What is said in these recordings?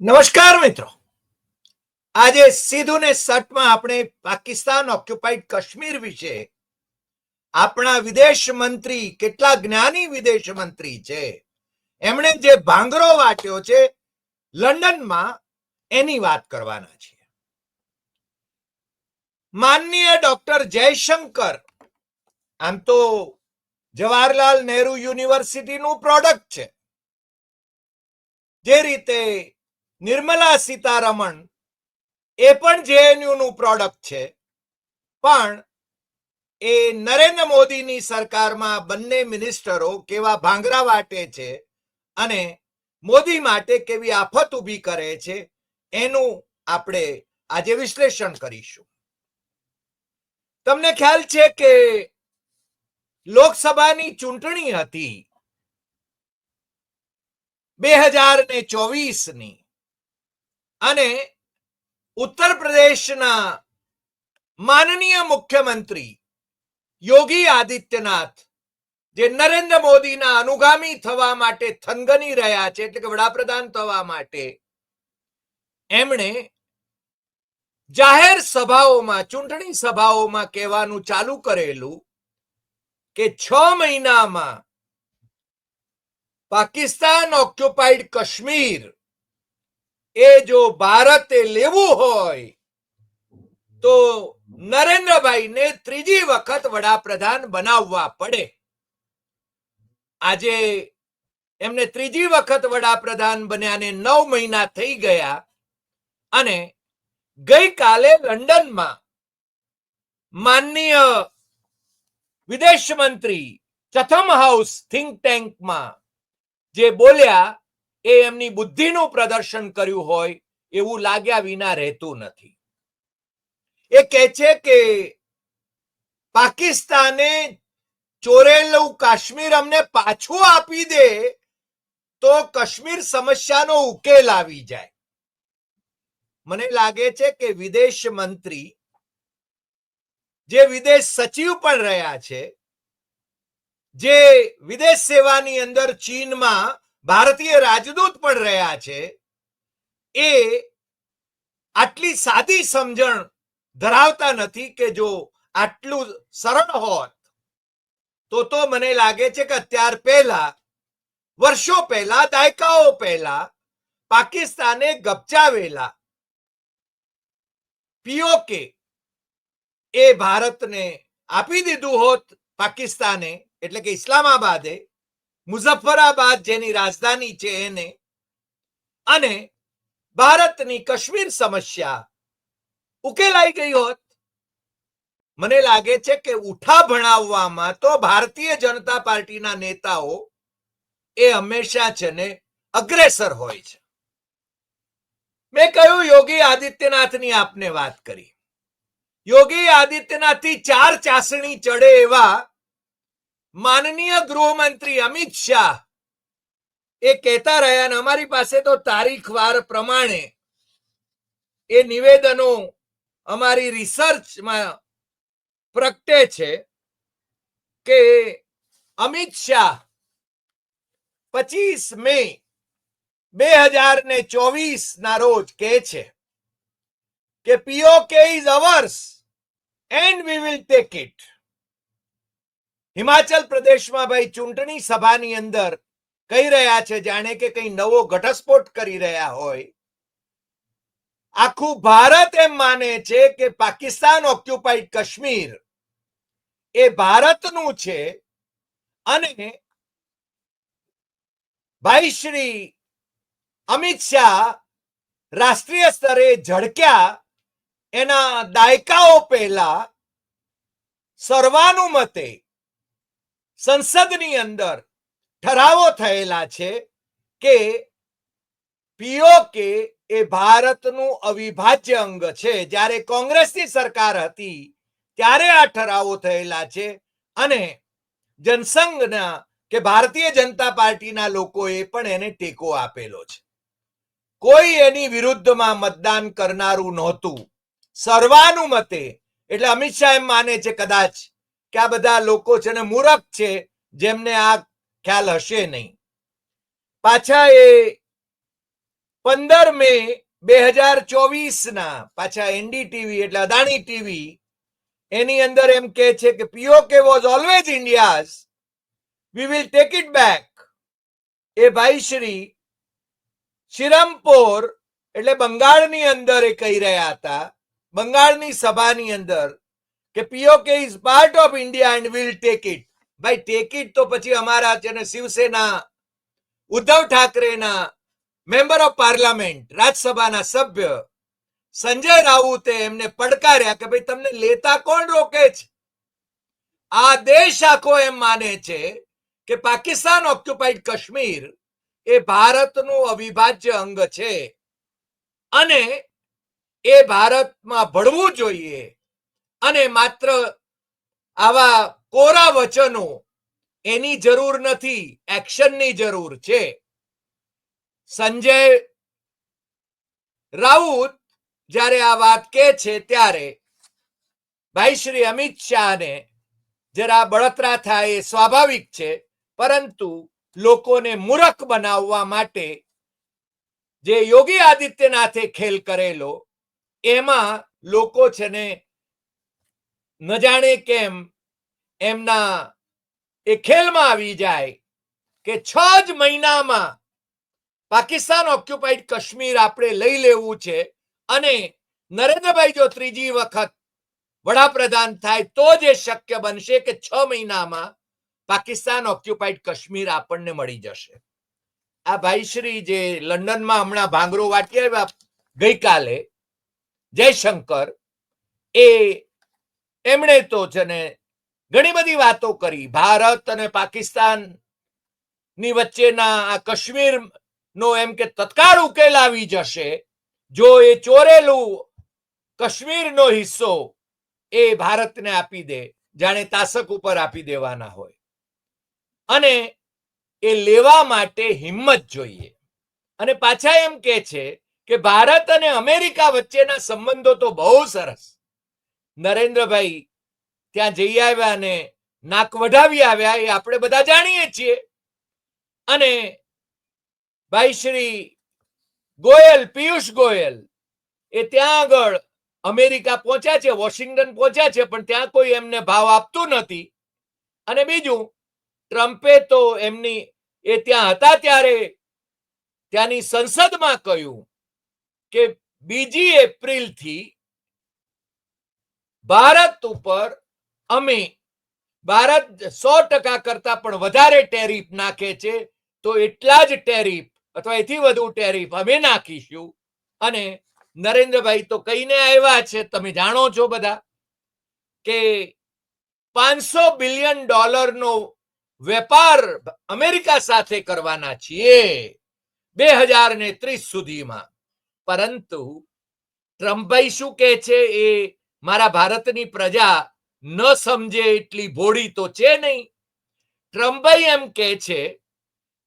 નમસ્કાર મિત્રો. આજે સીધું ને સટમાં આપણે પાકિસ્તાન ઓક્યુપાઈડ કાશ્મીર વિશે. આપણા વિદેશ મંત્રી, કેટલા જ્ઞાની વિદેશ મંત્રી છે. એમણે જે ભાંગરો વાટ્યો છે, લંડનમાં એની વાત કરવાના છે. માનનીય ડોક્ટર જયશંકર, આમ તો જવાહરલાલ નહેરુ યુનિવર્સિટીનું પ્રોડક્ટ છે. જે રીતે નિર્મલા સીતારમણ એ પણ જેએનયુ નું પ્રોડક્ટ છે. પણ એ નરેન્દ્ર મોદીની સરકારમાં બંને મિનિસ્ટરો કેવા ભાંગરા વાટે છે અને મોદી માટે કેવી આફત ઊભી કરે છે એનું આપણે આજે વિશ્લેષણ કરીશું. તમને ખ્યાલ છે કે લોકસભાની ચૂંટણી હતી. બે હજાર ને ચોવીસની અને ઉત્તર પ્રદેશના માનનીય મુખ્યમંત્રી યોગી આદિત્યનાથ, જે નરેન્દ્ર મોદીના અનુગામી થવા માટે થનગની રહ્યા છે, એટલે કે વડાપ્રધાન થવા માટે, એમણે જાહેર સભાઓમાં, ચૂંટણી સભાઓમાં કહેવાનું ચાલુ કરેલું કે છ મહિનામાં પાકિસ્તાન ઓક્યુપાઈડ કાશ્મીર એ જો ભારતે લેવું હોય, તો નરેન્દ્રભાઈને ત્રીજી વખત વડાપ્રધાન બનાવવા પડે. આજે એમને ત્રીજી વખત વડાપ્રધાન બન્યાને નવ મહિના થઈ ગયા અને ગઈકાલે લંડનમાં માનનીય વિદેશ મંત્રી ચથમ હાઉસ થિંક ટેન્કમાં જે બોલ્યા એ એમની બુદ્ધિનું પ્રદર્શન કર્યું હોય એવું લાગ્યા વિના રહેતું નથી. એ કહે છે કે પાકિસ્તાને ચોરેલું કાશ્મીર અમને પાછું આપી દે તો કાશ્મીર સમસ્યાનો ઉકેલ આવી જાય. મને લાગે છે કે વિદેશ મંત્રી, જે વિદેશ સચિવ પણ રહ્યા છે, જે વિદેશ સેવાની અંદર ચીનમાં ભારતીય રાજદૂત પણ રહ્યા છે, એ આટલી સાદી સમજણ ધરાવતા નથી કે જો આટલું સરળ હોત, તો તો મને લાગે છે કે અત્યાર પહેલા, વર્ષો પહેલા, દાયકાઓ પહેલા, પાકિસ્તાને ગપચાવેલા પીઓકે એ ભારતને આપી દીધું હોત પાકિસ્તાને, એટલે કે ઇસ્લામાબાદે મુઝફ્ફરાબાદ જેની રાજધાની છે એને, અને ભારતની કાશ્મીર સમસ્યા ઉકેલાઈ ગઈ હોત. મને લાગે છે કે ઉઠા ભણાવવામાં તો ભારતીય જનતા પાર્ટીના નેતાઓ એ હંમેશા છે ને અગ્રેસર હોય છે. મેં કહ્યું, યોગી આદિત્યનાથની આપને વાત કરી. યોગી આદિત્યનાથથી ચાર ચાસણી ચડે એવા માનનીય ગૃહમંત્રી અમિત શાહ. એ કહેતા રહ્યા અને અમારી પાસે તો તારીખ વાર પ્રમાણે એ નિવેદનો અમારી રિસર્ચમાં પ્રગટે છે કે અમિત શાહ પચીસ મે બે હજાર ને ચોવીસ ના રોજ કહે છે કે PoK is ours and we will take it Himachal પ્રદેશમાં ભાઈ ચૂંટણી સભાની અંદર કહી રહ્યા છે, જાણે કે કઈ નવો ઘટસ્ફોટ કરી રહ્યા હોય. આખું ભારત એમ માને છે કે પાકિસ્તાન ઓક્યુપાઈડ કાશ્મીર એ ભારતનું છે અને ભાઈ શ્રી અમિત શાહ રાષ્ટ્રીય સ્તરે ઝડક્યા એના દાયકાઓ પહેલા સર્વાનુમતે સંસદની અંદર ઠરાવો થયેલા છે કે પીઓકે એ ભારતનું અવિભાજ્ય અંગ છે. જ્યારે કોંગ્રેસની સરકાર હતી, ત્યારે આ ઠરાવો થયેલા છે અને જનસંઘના કે ભારતીય જનતા પાર્ટીના લોકોએ પણ એને ટેકો આપેલો છે. કોઈ એની વિરુદ્ધમાં મતદાન કરનારું નહોતું. સર્વાનુમતે, એટલે અમિત શાહ એમ માને છે, કદાચ કે આ બધા લોકો છે ને મૂરખ છે, જેમને આ ખ્યાલ હશે નહીં. પાછા એ પંદર મે બે હજાર ચોવીસ ના પાછા એનડીટીવી એટલે અદાણી ટીવી એની અંદર એમ કે છે કે PoK was always India's we will take it back એ ભાઈ શ્રી શિરમપોર એટલે બંગાળની અંદર એ કહી રહ્યા હતા. બંગાળની સભાની અંદર કે PoK is part of India and will take it ભાઈ ટેક ઇટ તો પછી અમારા છે શિવસેના, ઉદ્ધવ ઠાકરેના મેમ્બર ઓફ પાર્લામેન્ટ, રાજ્યસભાના સભ્ય, સંજય રાઉતે એમને પડકાર્યા કે ભાઈ, તમને લેતા કોણ રોકે છે? આ દેશ આખો એમ માને છે કે પાકિસ્તાન ઓક્યુપાઈડ કાશ્મીર એ ભારતનું અવિભાજ્ય અંગ છે. અને એ ભારતમાં ભળવું જોઈએ. અને માત્ર આવા કોરા વચનો એની જરૂર નથી, એક્શનની જરૂર છે. સંજય રાઉત જ્યારે આ વાત કે છે ત્યારે ભાઈ શ્રી અમિત શાહને જરા બળતરા થાય એ સ્વાભાવિક છે, પરંતુ લોકોને મૂરખ બનાવવા માટે જે યોગી આદિત્યનાથે ખેલ કરેલો, એમાં લોકો છે ને ન જાણે કેમ એમના એ ખેલમાં આવી જાય કે છ જ મહિનામાં પાકિસ્તાન ઓક્યુપાઈડ કાશ્મીર આપણે લઈ લેવું છે અને નરેન્દ્રભાઈ જો ત્રીજી વખત વડાપ્રધાન થાય તો જ એ શક્ય બનશે કે છ મહિનામાં પાકિસ્તાન ઓક્યુપાઈડ કાશ્મીર આપણને મળી જશે. આ ભાઈશ્રી જે લંડનમાં હમણાં ભાંગરો વાટી આવ્યા ગઈકાલે, જયશંકર, એ એમણે તો છે ને ઘણી બધી વાતો કરી, ભારત અને પાકિસ્તાનની વચ્ચેના આ કાશ્મીર નો એમ કે તત્કાળ ઉકેલ આવી જશે, જો એ ચોરેલું કાશ્મીરનો હિસ્સો એ ભારતને આપી દે, જાણે તાસક ઉપર આપી દેવાના હોય. અને એ લેવા માટે હિંમત જોઈએ. અને પાછા એમ કે છે કે ભારત અને અમેરિકા વચ્ચેના સંબંધો તો બહુ સરસ. નરેન્દ્રભાઈ ત્યાં જઈ આવ્યા અને નાક વઢાવી આવ્યા, એ આપણે બધા જાણીએ છીએ. અને ભાઈ શ્રી ગોયલ, પિયુષ ગોયલ, એ ત્યાં આગળ અમેરિકા પહોંચ્યા છે, વોશિંગ્ટન પહોંચ્યા છે, પણ ત્યાં કોઈ એમને ભાવ આપતું નથી. અને બીજું, ટ્રમ્પે તો એમની, એ ત્યાં હતા ત્યારે ત્યાંની સંસદમાં કહ્યું કે બીજી એપ્રિલથી ભારત ઉપર અમે ભારત સો ટકા કરતા પણ વધારે ટેરિફ નાખે છે, તો એટલા જ ટેરિફ અથવા એથી વધુ ટેરિફ અમે નાખીશું. અને નરેન્દ્રભાઈ તો કહીને આવ્યા છે, તમે જાણો છો બધા, કે પાંચસો બિલિયન ડોલરનો વેપાર અમેરિકા સાથે કરવાના છીએ બે હજાર ને ત્રીસ સુધીમાં. પરંતુ ટ્રમ્પભાઈ શું કહે છે, એ મારા ભારતની પ્રજા ન સમજે એટલી ભોળી તો છે નહીં. ટ્રમ્પભાઈ એમ કહે છે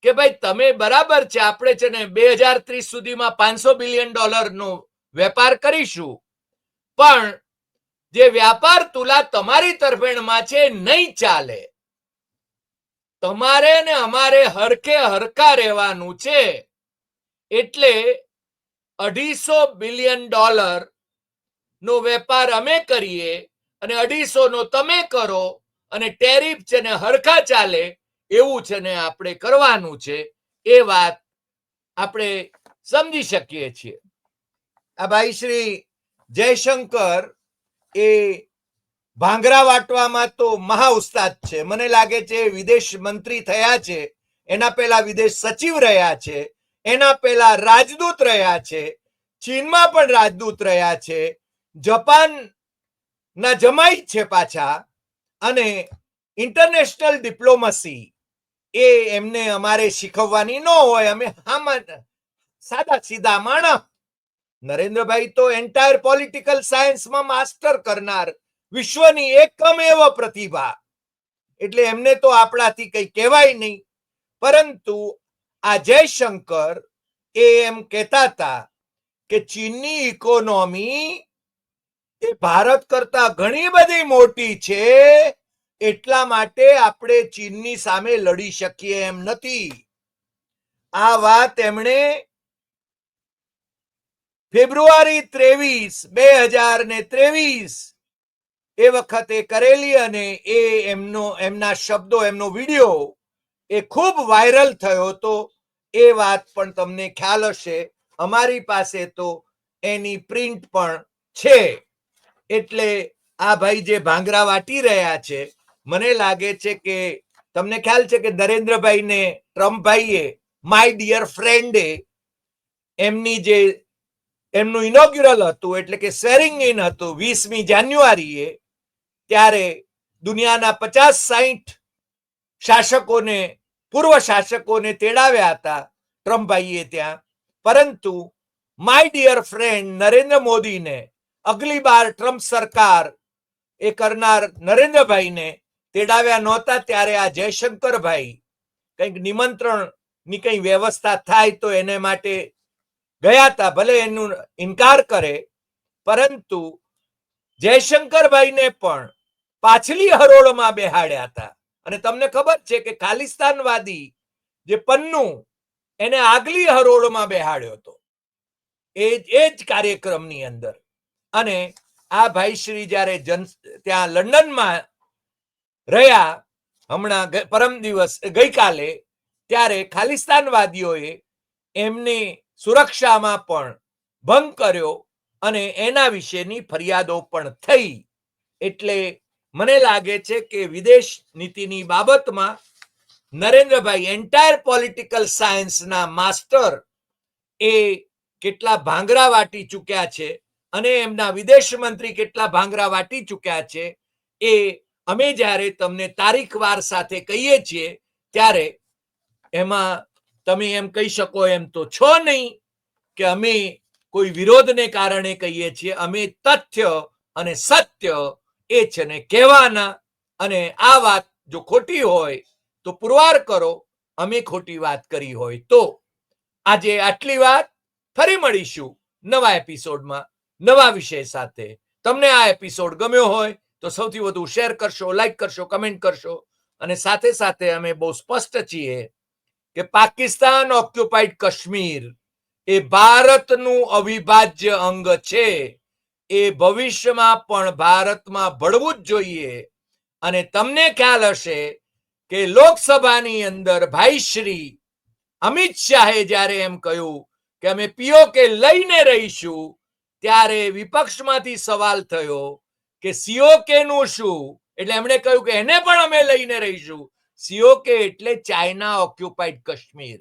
કે ભાઈ, તમે બરાબર છે, આપણે છે ને બે હજાર ત્રીસ સુધીમાં પાંચસો બિલિયન ડોલરનો વેપાર કરીશું. પણ જે વ્યાપાર તુલા તમારી તરફેણમાં છે, નહીં ચાલે. તમારે ને અમારે હરખે હરખા રહેવાનું છે. એટલે અઢીસો બિલિયન ડોલર નો વેપાર અમે કરીએ અને અઢીસો નો તમે કરો અને ટેરિફ છે ને હરખા ચાલે, એવું છે ને આપણે કરવાનું છે, એ વાત આપણે સમજી શકીએ છીએ. આ ભાઈ શ્રી જયશંકર એ ભાંગરા વાટવામાં તો મહા ઉસ્તાદ છે. મને લાગે છે વિદેશ મંત્રી થયા છે. એના પહેલા વિદેશ સચિવ રહ્યા છે. એના પહેલા રાજદૂત રહ્યા છે. ચીનમાં પણ રાજદૂત રહ્યા છે. જપાન ના જમાઈ છે પાછા અને ઇન્ટરનેશનલ ડિપ્લોમસી એ એમને અમારે શીખવવાની ન હોય. અમે આમાં સાદા સીધા માણસ. નરેન્દ્રભાઈ તો એન્ટાયર પોલિટિકલ સાયન્સમાં માસ્ટર કરનાર, વિશ્વની એકમ એવો પ્રતિભા. એટલે એમને તો આપણાથી કઈ કહેવાય નહીં. પરંતુ આ જયશંકર એ એમ કહેતા હતા કે ચીનની ઇકોનોમી એ ભારત કરતા ઘણી બધી મોટી છે, એટલા માટે આપણે ચીનની સામે લડી શકીએ એમ નથી. આ વાત એમણે ફેબ્રુઆરી ત્રેવીસ, બે હજાર ને ત્રેવીસ એ વખતે કરેલી અને એ એમનો, એમના શબ્દો, એમનો વીડિયો એ ખૂબ વાયરલ થયો હતો. એ વાત પણ તમને ખ્યાલ હશે. અમારી પાસે તો એની પ્રિન્ટ પણ છે. એટલે આ ભાઈ જે ભાંગરા વાટી રહ્યા છે, મને લાગે છે કે તમને ખ્યાલ છે કે નરેન્દ્રભાઈને ટ્રમ્પભાઈએ માય ડિયર ફ્રેન્ડે એમની જે, એમનું ઇનોગ્યુરલ હતું, એટલે કે શેરિંગ ઇન હતું, વીસમી જાન્યુઆરીએ, ત્યારે દુનિયાના પચાસ સાહીઠ શાસકોને, પૂર્વ શાસકોને તેડાવ્યા હતા ટ્રમ્પભાઈએ ત્યાં. પરંતુ માય ડિયર ફ્રેન્ડ નરેન્દ્ર મોદીને અગલી બાર ટ્રમ્પ સરકાર એ કરનાર નરેન્દ્રભાઈને તેડાવ્યા નહોતા, ત્યારે આ જયશંકરભાઈ કંઈક નિમંત્રણની કઈ વ્યવસ્થા થાય તો એને માટે ગયા હતા ભલે એનું ઇનકાર કરે, પરંતુ જયશંકરભાઈને પણ પાછલી હરોળમાં બેહાડ્યા હતા અને તમને ખબર છે કે ખાલિસ્તાનવાદી જે પન્નુ એને આગલી હરોળમાં બેહાડ્યો હતો. એ એ જ કાર્યક્રમની અંદર. અને આ ભાઈ શ્રી જ્યારે જન ત્યાં લંડનમાં રહ્યા, હમણાં પરમ દિવસ ગઈકાલે, ત્યારે ખાલિસ્તાનવાદીઓએ એમની સુરક્ષામાં પણ ભંગ કર્યો અને એના વિશેની ફરિયાદો પણ થઈ. એટલે મને લાગે છે કે વિદેશ નીતિની બાબતમાં નરેન્દ્રભાઈ એન્ટાયર પોલિટિકલ સાયન્સના માસ્ટર એ કેટલા ભાંગરા વાટી ચૂક્યા છે અને એમના વિદેશ મંત્રી કેટલા ભાંગરા વાટી ચૂક્યા છે એ અમે જ્યારે તમને તારીખવાર સાથે કહીએ છીએ, ત્યારે એમાં તમે એમ કહી શકો એમ તો છો નહીં કે અમે કોઈ વિરોધને કારણે કહીએ છીએ, અમે તથ્ય અને સત્ય એ છે ને કહેવાના અને આ વાત જો ખોટી હોય તો પુરવાર કરો, અમે ખોટી વાત કરી હોય તો. આજે આટલી વાત, ફરી મળીશું નવા એપિસોડમાં નવા વિષય સાથે. તમને આ એપિસોડ ગમ્યો હોય તો સૌથી વધુ શેર કરશો લાઈક કરશો કમેન્ટ કરશો. અને સાથે સાથે અમે બહુ સ્પષ્ટ છીએ કે પાકિસ્તાન ઓક્યુપાઈડ કાશ્મીર એ ભારતનું અવિભાજ્ય અંગ છે. એ ભવિષ્યમાં પણ ભારતમાં ભળવું જ જોઈએ. અને તમને ખ્યાલ હશે કે લોકસભાની અંદર ભાઈ શ્રી અમિત શાહે જ્યારે એમ કહ્યું કે અમે પીઓકે લઈને રહીશું ત્યારે વિપક્ષમાંથી સવાલ થયો કે સીઓકે નું શું? એટલે એમણે કહ્યું કે એને પણ અમે લઈને રહીશું. સીઓકે એટલે ચાઇના ઓક્યુપાઈડ કાશ્મીર.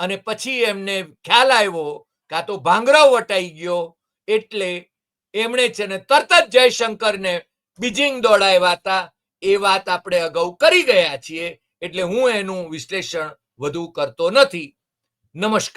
અને પછી એમને ખ્યાલ આવ્યો કાં તો ભાંગરો વટાઈ ગયો, એટલે એમણે છે ને તરત જ જયશંકરને બીજિંગ દોડાવ્યા હતા. એ વાત આપણે અગાઉ કરી ગયા છીએ, એટલે હું એનું વિશ્લેષણ વધુ કરતો નથી. નમસ્કાર.